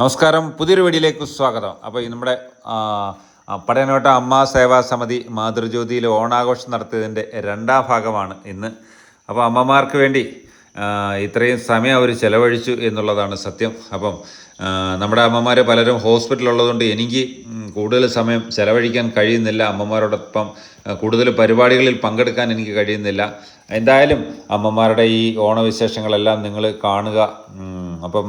നമസ്കാരം. പുതിയൊരു വീഡിയോയിലേക്ക് സ്വാഗതം. അപ്പോൾ നമ്മുടെ പടയനോട്ട അമ്മ സേവാ സമിതി മാതൃജ്യോതിയിൽ ഓണാഘോഷം നടത്തിയതിന്റെ രണ്ടാം ഭാഗമാണ് ഇന്ന്. അപ്പോൾ അമ്മമാർക്ക് വേണ്ടി ഇത്രയും സമയം അവർ ചിലവഴിച്ചു എന്നുള്ളതാണ് സത്യം. അപ്പം നമ്മുടെ അമ്മമാർ പലരും ഹോസ്പിറ്റലുള്ളതുകൊണ്ട് എനിക്ക് കൂടുതൽ സമയം ചിലവഴിക്കാൻ കഴിയുന്നില്ല. അമ്മമാരോടൊപ്പം കൂടുതൽ പരിപാടികളിൽ പങ്കെടുക്കാൻ എനിക്ക് കഴിയുന്നില്ല. എന്തായാലും അമ്മമാരുടെ ഈ ഓണവിശേഷങ്ങളെല്ലാം നിങ്ങൾ കാണുക. അപ്പം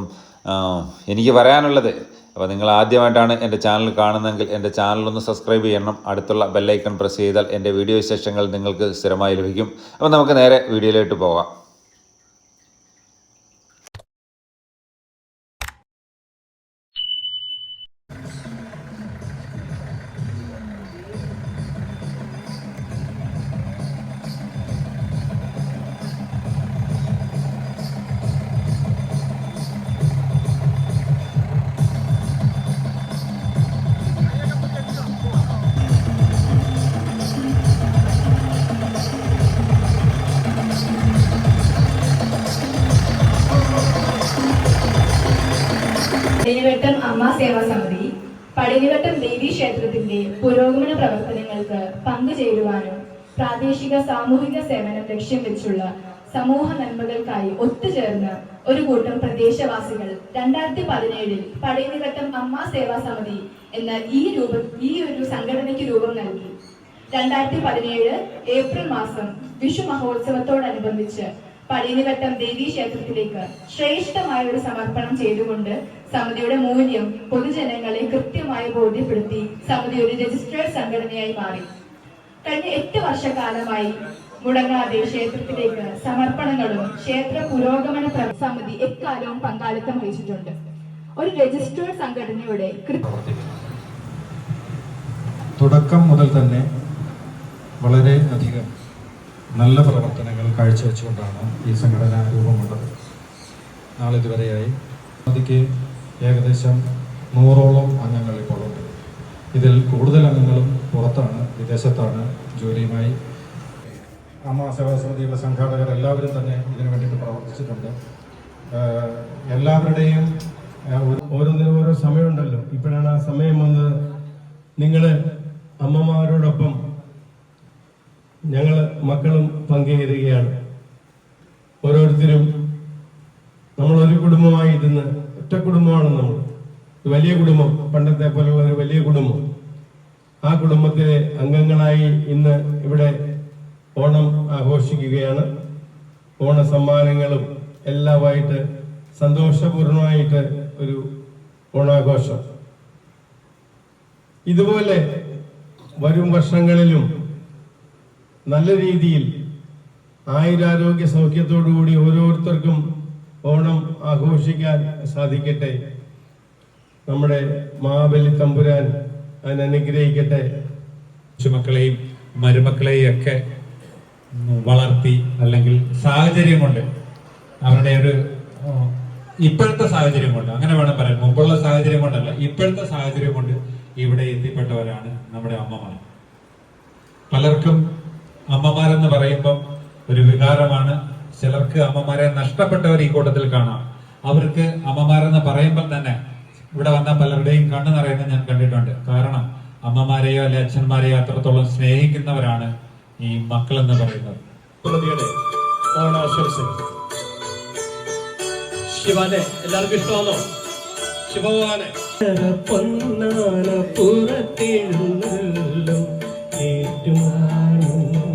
എനിക്ക് പറയാനുള്ളത് അപ്പോൾ നിങ്ങൾ ആദ്യമായിട്ടാണ് എന്റെ ചാനൽ കാണുന്നതെങ്കിൽ എന്റെ ചാനലൊന്ന് സബ്സ്ക്രൈബ് ചെയ്യണം. അടുത്തുള്ള ബെല്ലൈക്കൺ പ്രസ് ചെയ്താൽ എന്റെ വീഡിയോ വിശേഷങ്ങൾ നിങ്ങൾക്ക് സ്ഥിരമായി ലഭിക്കും. അപ്പോൾ നമുക്ക് നേരെ വീഡിയോയിലോട്ട് പോകാം. പടിനിവട്ടം അമ്മ സേവാ സമിതി പടിനിവട്ടം ദേവി ക്ഷേത്രത്തിന്റെ പുരോഗമന പ്രവർത്തനങ്ങൾക്ക് പങ്കുചേരുവാനും പ്രാദേശിക സാമൂഹിക സേവനം ലക്ഷ്യം വെച്ചുള്ള സമൂഹ നന്മകൾക്കായി ഒത്തുചേർന്ന് ഒരു കൂട്ടം പ്രദേശവാസികൾ രണ്ടായിരത്തി പതിനേഴിൽ പടയനിവട്ടം അമ്മ സേവാ സമിതി എന്ന ഈ രൂപ ഈ ഒരു സംഘടനയ്ക്ക് രൂപം നൽകി. രണ്ടായിരത്തി പതിനേഴ് ഏപ്രിൽ മാസം വിഷു മഹോത്സവത്തോടനുബന്ധിച്ച് പടിനിവട്ടം ദേവീ ക്ഷേത്രത്തിലേക്ക് ശ്രേഷ്ഠമായ ഒരു സമർപ്പണം ചെയ്തുകൊണ്ട് സമിതിയുടെ മൂല്യം പൊതുജനങ്ങളെ കൃത്യമായി ബോധ്യപ്പെടുത്തി സമിതി ഒരു രജിസ്ട്രേഡ് സംഘടനയായി മാറി. കഴിഞ്ഞ എട്ട് വർഷക്കാലമായി മുടങ്ങാതെ ക്ഷേത്രത്തിലേക്ക് സമർപ്പണങ്ങളും ക്ഷേത്ര പുരോഗമന പ്ര- സമിതി എക്കാലവും പങ്കാളിത്തം വഹിച്ചിട്ടുണ്ട്. ഒരു രജിസ്ട്രേഡ് സംഘടനയുടെ തുടക്കം മുതൽ തന്നെ വളരെ അധികം നല്ല പ്രവർത്തനങ്ങൾ കാഴ്ചവെച്ചുകൊണ്ടാണ് ഈ സംഘടന രൂപം കൊണ്ടത് നാളിതുവരെയായി അതിക്ക് ഏകദേശം നൂറോളം അംഗങ്ങൾ ഇപ്പോൾ ഉണ്ട് ഇതിൽ കൂടുതൽ അംഗങ്ങളും പുറത്താണ് വിദേശത്താണ് ജോലിയുമായി. അമ്മ സേവാ സമിതിയുടെ സംഘാടകർ എല്ലാവരും തന്നെ ഇതിനു വേണ്ടിയിട്ട് പ്രവർത്തിച്ചിട്ടുണ്ട്. എല്ലാവരുടെയും ഓരോന്നിനും ഓരോ സമയമുണ്ടല്ലോ. ഇപ്പോഴാണ് ആ സമയം വന്നത്. നിങ്ങൾ അമ്മമാരോടൊപ്പം ഞങ്ങൾ മക്കളും പങ്കുചേരുകയാണ്. ഓരോരുത്തരും നമ്മൾ ഒരു കുടുംബമായി ഇരുന്ന് ഒറ്റ കുടുംബമാണ് നമ്മൾ. വലിയ കുടുംബം പണ്ടത്തെ പോലെയുള്ള ഒരു വലിയ കുടുംബം. ആ കുടുംബത്തിലെ അംഗങ്ങളായി ഇന്ന് ഇവിടെ ഓണം ആഘോഷിക്കുകയാണ്. ഓണ സമ്മാനങ്ങളും എല്ലാമായിട്ട് സന്തോഷപൂർണമായിട്ട് ഒരു ഓണാഘോഷം. ഇതുപോലെ വരും വർഷങ്ങളിലും നല്ല രീതിയിൽ ആയുരാരോഗ്യ സൗഖ്യത്തോടുകൂടി ഓരോരുത്തർക്കും ഓണം ആഘോഷിക്കാൻ സാധിക്കട്ടെ. നമ്മുടെ മാബലി തമ്പുരാൻ അതിനനുഗ്രഹിക്കട്ടെ കൊച്ചുമക്കളെയും മരുമക്കളെയും ഒക്കെ വളർത്തി അല്ലെങ്കിൽ സാഹചര്യം കൊണ്ട് അവരുടെ ഒരു ഇപ്പോഴത്തെ സാഹചര്യം കൊണ്ട് അങ്ങനെ വേണം പറയാൻ മുമ്പുള്ള സാഹചര്യം കൊണ്ടല്ല ഇപ്പോഴത്തെ സാഹചര്യം കൊണ്ട് ഇവിടെ എത്തിപ്പെട്ടവരാണ് നമ്മുടെ അമ്മമാർ. പലർക്കും അമ്മമാരെന്ന് പറയുമ്പം ഒരു വികാരമാണ്. ചിലർക്ക് അമ്മമാരെ നഷ്ടപ്പെട്ടവർ ഈ കൂട്ടത്തിൽ കാണാം. അവർക്ക് അമ്മമാരെന്ന് പറയുമ്പോൾ തന്നെ ഇവിടെ വന്ന പലരുടെയും കണ്ണു നിറയുന്നത് ഞാൻ കണ്ടിട്ടുണ്ട്. കാരണം അമ്മമാരെയോ അല്ലെ അച്ഛന്മാരെയോ അത്രത്തോളം സ്നേഹിക്കുന്നവരാണ് ഈ മക്കൾ എന്ന് പറയുന്നത് ശിവാനെ ഓണാശംസകൾ ശിവനെ എല്ലാവർക്കും ഇഷ്ടമാണോ? ശിവഭഗവാനെ. പൊന്നാന പുറത്തെഴുന്നള്ളും തൊഴുന്നേ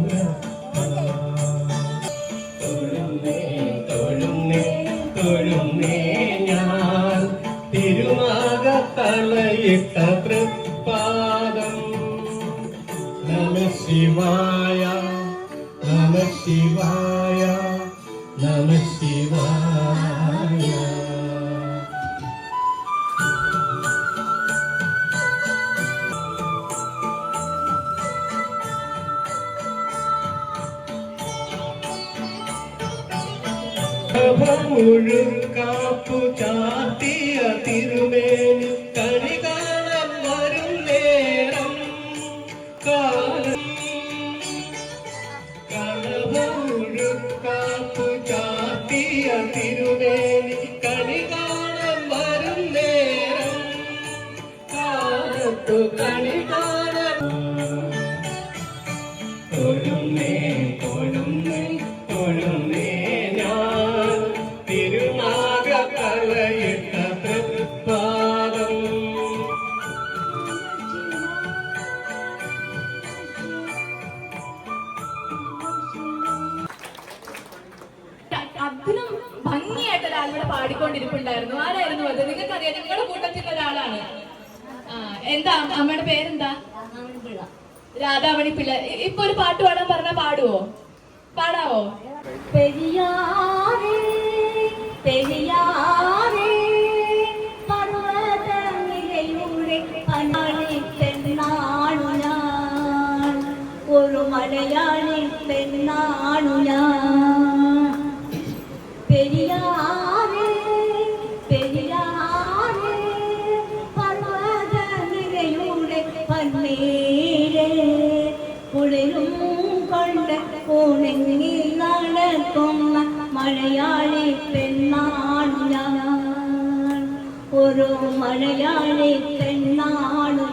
തിരുനാഗത്തലയിട്ട തൃപ്പാദം നമ ശിവായ നമ ശിവായ നമ ശിവായ. മുഴുക്കാപ്പു രാധാമണി പിള്ള ഇപ്പൊ ഒരു പാട്ട് പാടാൻ പറഞ്ഞാൽ പാടാവോ? കുളിരും കണ്ട് കൂണെങ്ങി നടക്കുന്ന മലയാളി പെണ്ണാണ് ഞാൻ ഒരു മലയാളി പെണ്ണാണ്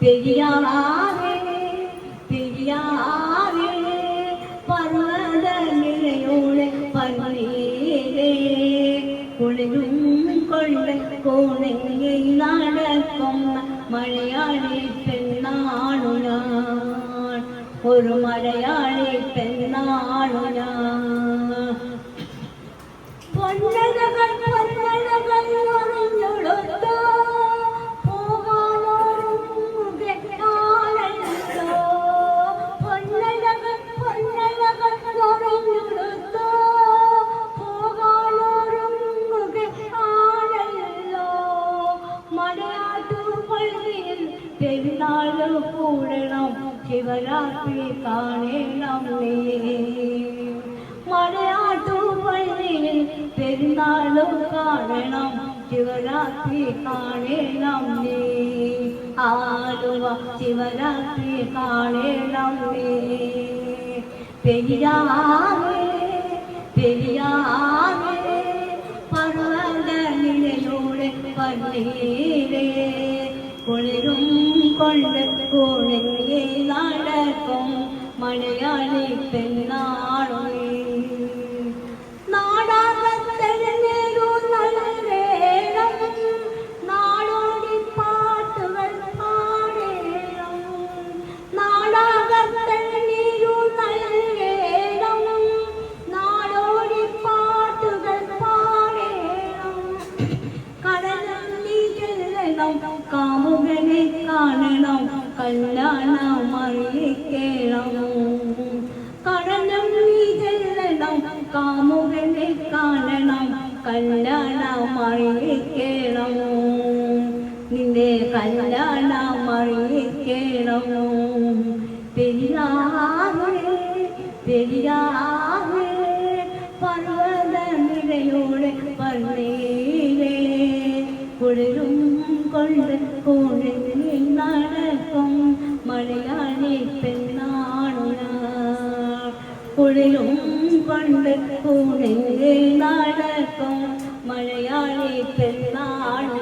പെരിയാറേ പെരിയാറേ പർവത നിലയുടെ പന്നീരേ കുളിരും കൊണ്ട് കോണയിൽ നടക്കുന്ന മലയാളി പെണ്ണാണു ഞാൻ ഒരു മലയാളി പെണ്ണാണു ഞാൻ കാണണം ശിവരാത്രി കാണണം നീ. ആലുവ ശിവരാത്രി കാണണം നീ. പെരിയാറേ പെരിയാറേ പർവത നിലയുടെ പന്നീരേ കുളിരും കൊണ്ട് കുളിങ്ങി നടക്കും. മലയാളി പെണ്ണാണു ചെല്ലണം കാമുകനെ കാണണം കല്യാണം അറിയിക്കണം കടലും നീ ചെല്ലണം കാമുകനെ കാണണം കല്യാണം അറിയിക്കണം നിന്റെ കല്യാണം അറിയിക്കണം പെരിയാറേ പെരിയാറേ പർവത നിരയോടെ കൂടെ നടക്കും മലയാളി പെണ്ണാണു കുളിരും കൊണ്ട് കൂടെ നടക്കും മലയാളി പെണ്ണാണു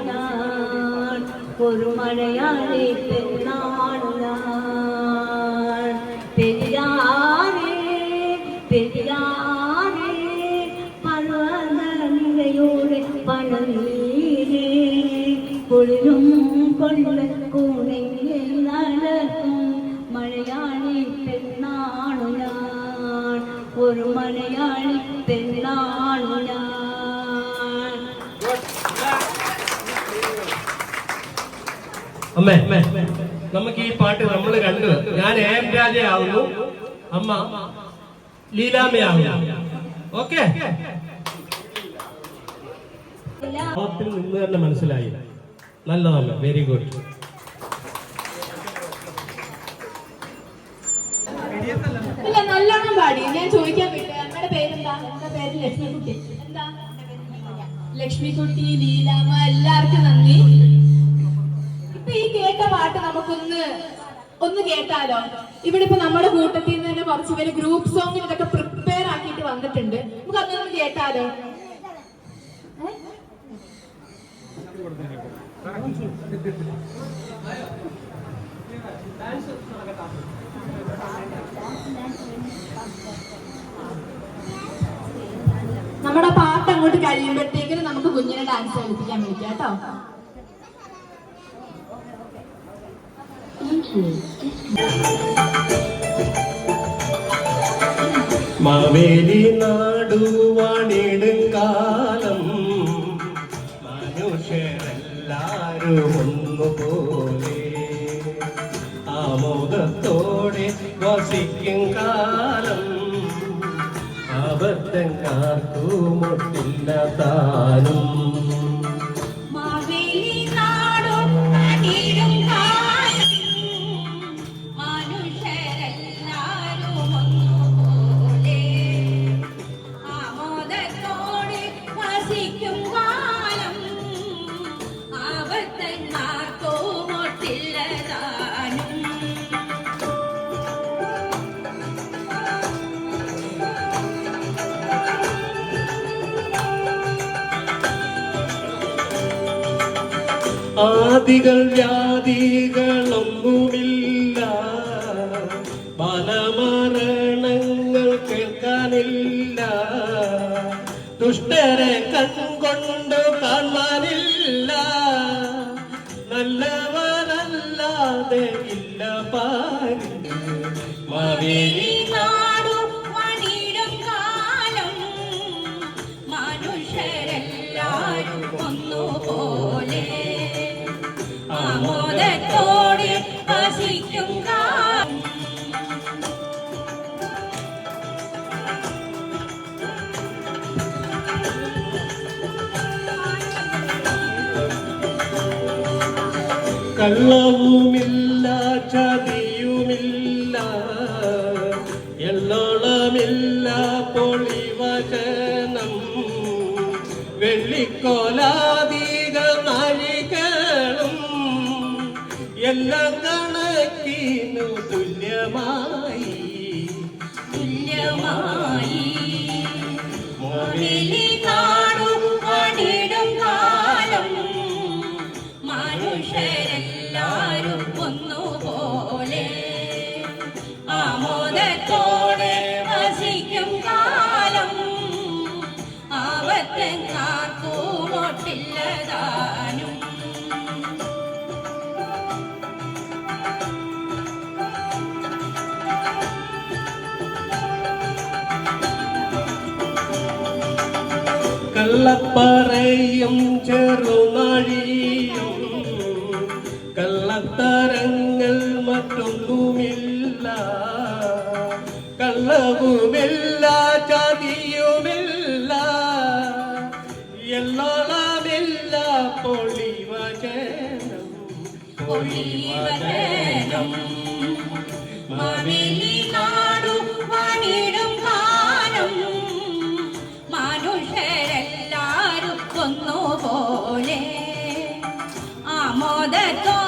ഒരു മലയാളി പെണ്ണാണു പെരിയാറേ കൊണ്ട് കൂടെങ്കിൽ നടക്കും. മലയാളി പെണ്ണാണു ഞാൻ ഒരു മലയാളി പെണ്ണാണു ഞാൻ അമ്മേ നമുക്ക് ഈ പാട്ട് നമ്മൾ കണ്ടു. ഞാൻ ഏം രാജയാവുന്നു അമ്മ ലീലാമയാവുന്നു ഓക്കെ? നിന്ന് തന്നെ മനസ്സിലായി. നല്ല നല്ല വെരി ഗുഡ് ലക്ഷ്മിക്കുട്ടി. ലീലാമ്മ എല്ലാവർക്കും നന്ദി. ഇപ്പൊ ഈ കേട്ട പാട്ട് നമുക്കൊന്ന് ഒന്ന് കേട്ടാലോ? ഇവിടെ ഇപ്പൊ നമ്മുടെ കൂട്ടത്തിൽ നിന്ന് തന്നെ കുറച്ച് പേര് ഗ്രൂപ്പ് സോങ്ങിന് ഇതൊക്കെ പ്രിപ്പയർ ആക്കിയിട്ട് വന്നിട്ടുണ്ട്. നമുക്ക് അതൊന്ന് കേട്ടാലോ? നമ്മുടെ പാട്ട് അങ്ങോട്ട് കഴിയുമ്പോഴത്തേക്കിനും നമുക്ക് കുഞ്ഞിനെ ഡാൻസ് കളിപ്പിക്കാൻ വിളിക്കാം കേട്ടോ. മാവേലി നാടുവാണിടും ഒന്നുപോലെ ആമോദത്തോടെ വസിക്കും കാലം. അബദ്ധങ്ങാർക്കുമൊട്ടില്ല താനും. ആദികൾ വ്യാധികളൊന്നുമില്ല. പലമരണങ്ങൾ കേൾക്കാനില്ല. ദുഷ്ടരെ കൺകൊണ്ട് കാണാനില്ല. നല്ലവരല്ലാതെ ഇല്ല പാരി മാവേലി കള്ളവുമില്ല കള്ളപ്പറയും ചെറുമഴിയും. കള്ളത്തരങ്ങൾ മറ്റൊന്നുമില്ല. കള്ളവുമില്ല ചതിയുമില്ല. എല്ലോളമില്ല പൊളിവചനം. പൊളിവചനം. മാവേലി ആമോദത്തോടെ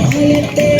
നേരത്തെ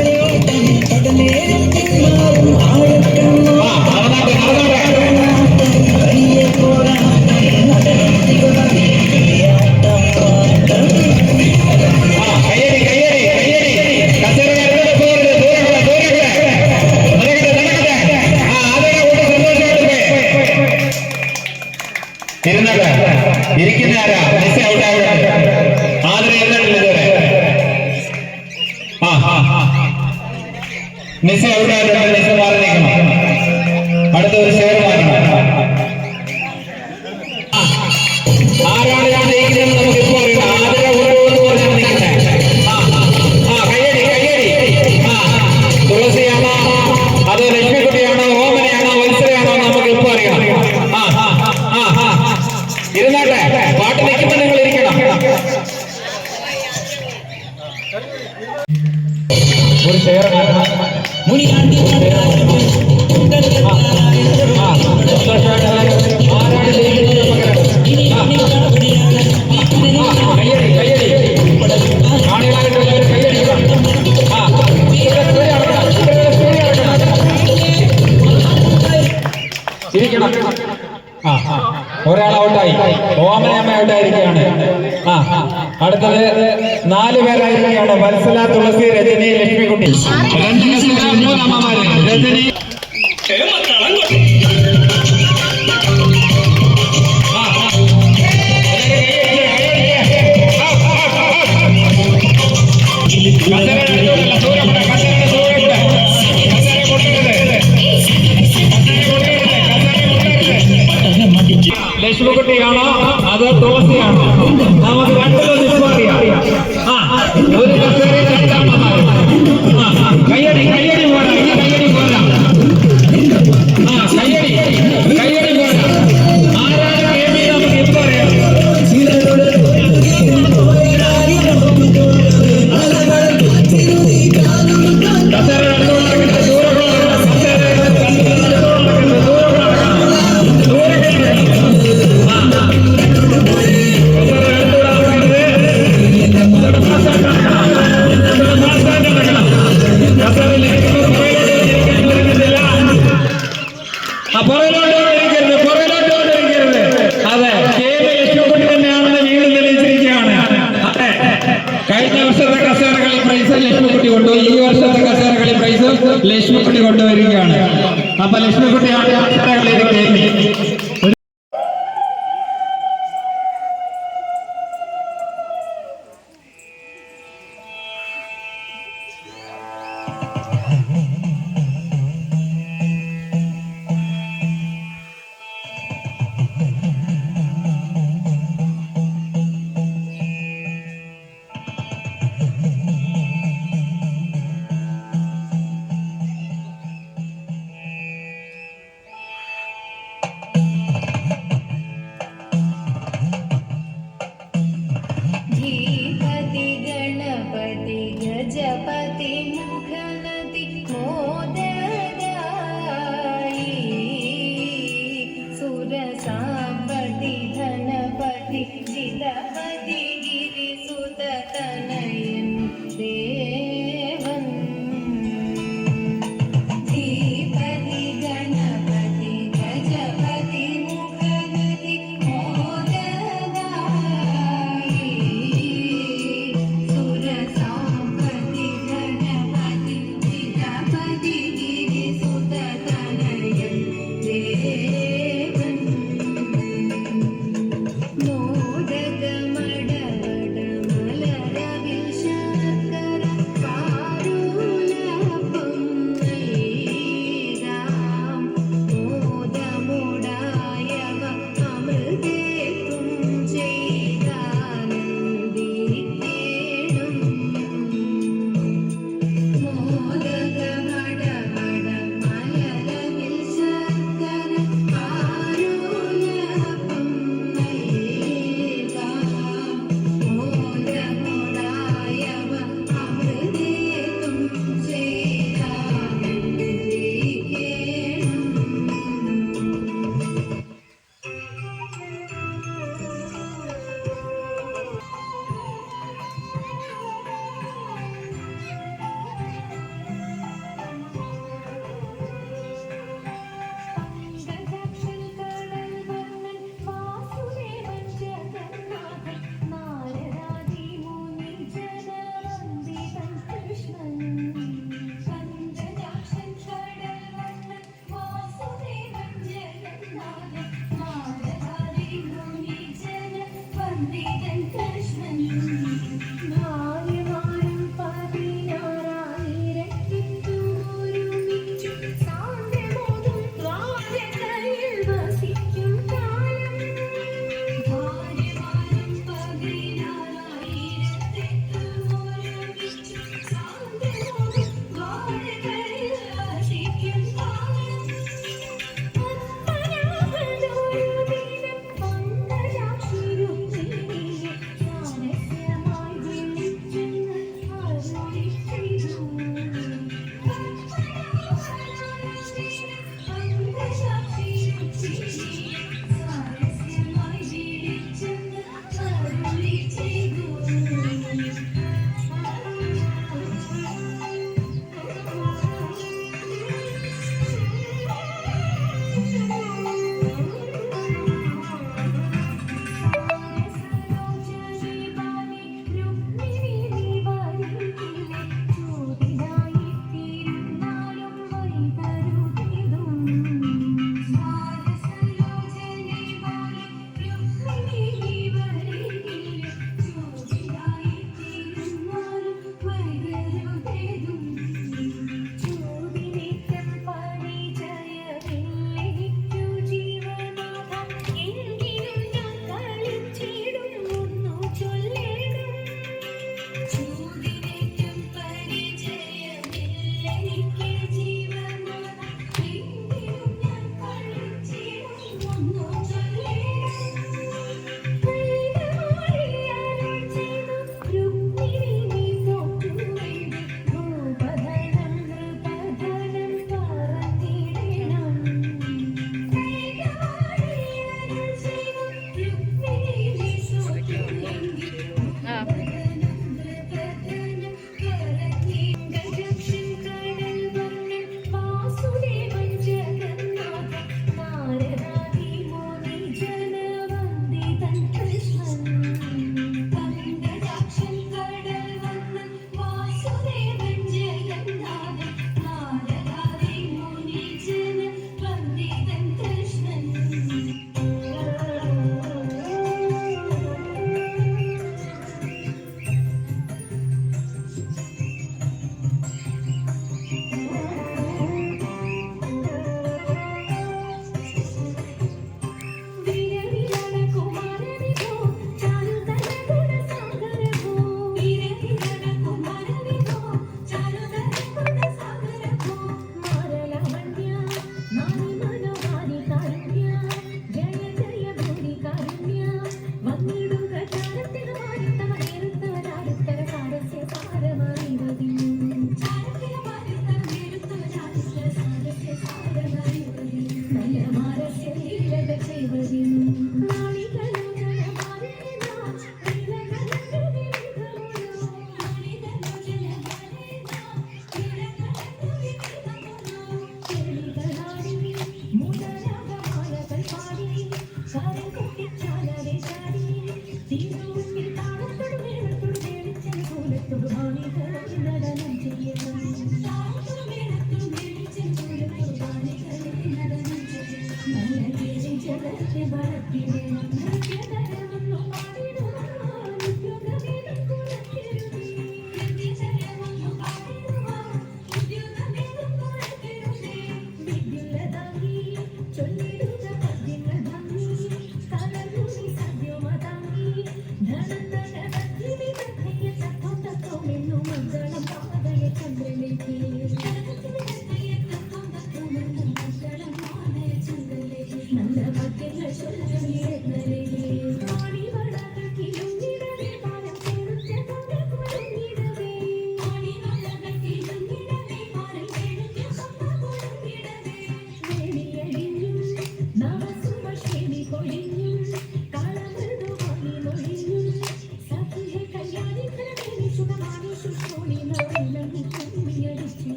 ശ്ലോകത്തെയാണോ അതോ തുളസിയാണോ നമുക്ക് കണ്ടത്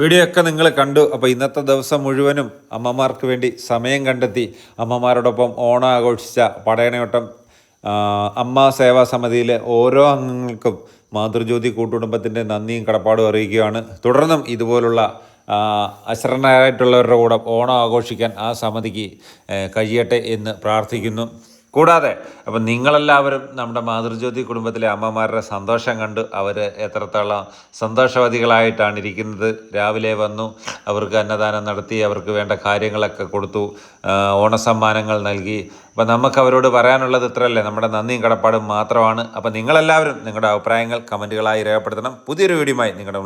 വീഡിയോ ഒക്കെ നിങ്ങൾ കണ്ടു. അപ്പോൾ ഇന്നത്തെ ദിവസം മുഴുവനും അമ്മമാർക്ക് വേണ്ടി സമയം കണ്ടെത്തി. അമ്മമാരോടൊപ്പം ഓണം ആഘോഷിച്ച പടയണയോട്ടം അമ്മ സേവാ സമിതിയിലെ ഓരോ അംഗങ്ങൾക്കും മാതൃജ്യോതി കൂട്ടുകുടുംബത്തിന്റെ നന്ദിയും കടപ്പാടും അറിയിക്കുകയാണ്. തുടർന്നും ഇതുപോലുള്ള അശരണരായിട്ടുള്ളവരുടെ കൂടെ ഓണം ആഘോഷിക്കാൻ ആ സമിതിക്ക് കഴിയട്ടെ എന്ന് പ്രാർത്ഥിക്കുന്നു. കൂടാതെ അപ്പം നിങ്ങളെല്ലാവരും നമ്മുടെ മാതൃജ്യോതി കുടുംബത്തിലെ അമ്മമാരുടെ സന്തോഷം കണ്ട് അവർ എത്രത്തോളം സന്തോഷവതികളായിട്ടാണ് ഇരിക്കുന്നത്. രാവിലെ വന്നു അവർക്ക് അന്നദാനം നടത്തി അവർക്ക് വേണ്ട കാര്യങ്ങളൊക്കെ കൊടുത്തു ഓണസമ്മാനങ്ങൾ നൽകി. അപ്പം നമുക്ക് അവരോട് പറയാനുള്ളത് ഇത്രയല്ലേ? നമ്മുടെ നന്ദിയും കടപ്പാടും മാത്രമാണ്. അപ്പം നിങ്ങളെല്ലാവരും നിങ്ങളുടെ അഭിപ്രായങ്ങൾ കമന്റുകളായി രേഖപ്പെടുത്തണം. പുതിയൊരു വീഡിയോയുമായി നിങ്ങളുടെ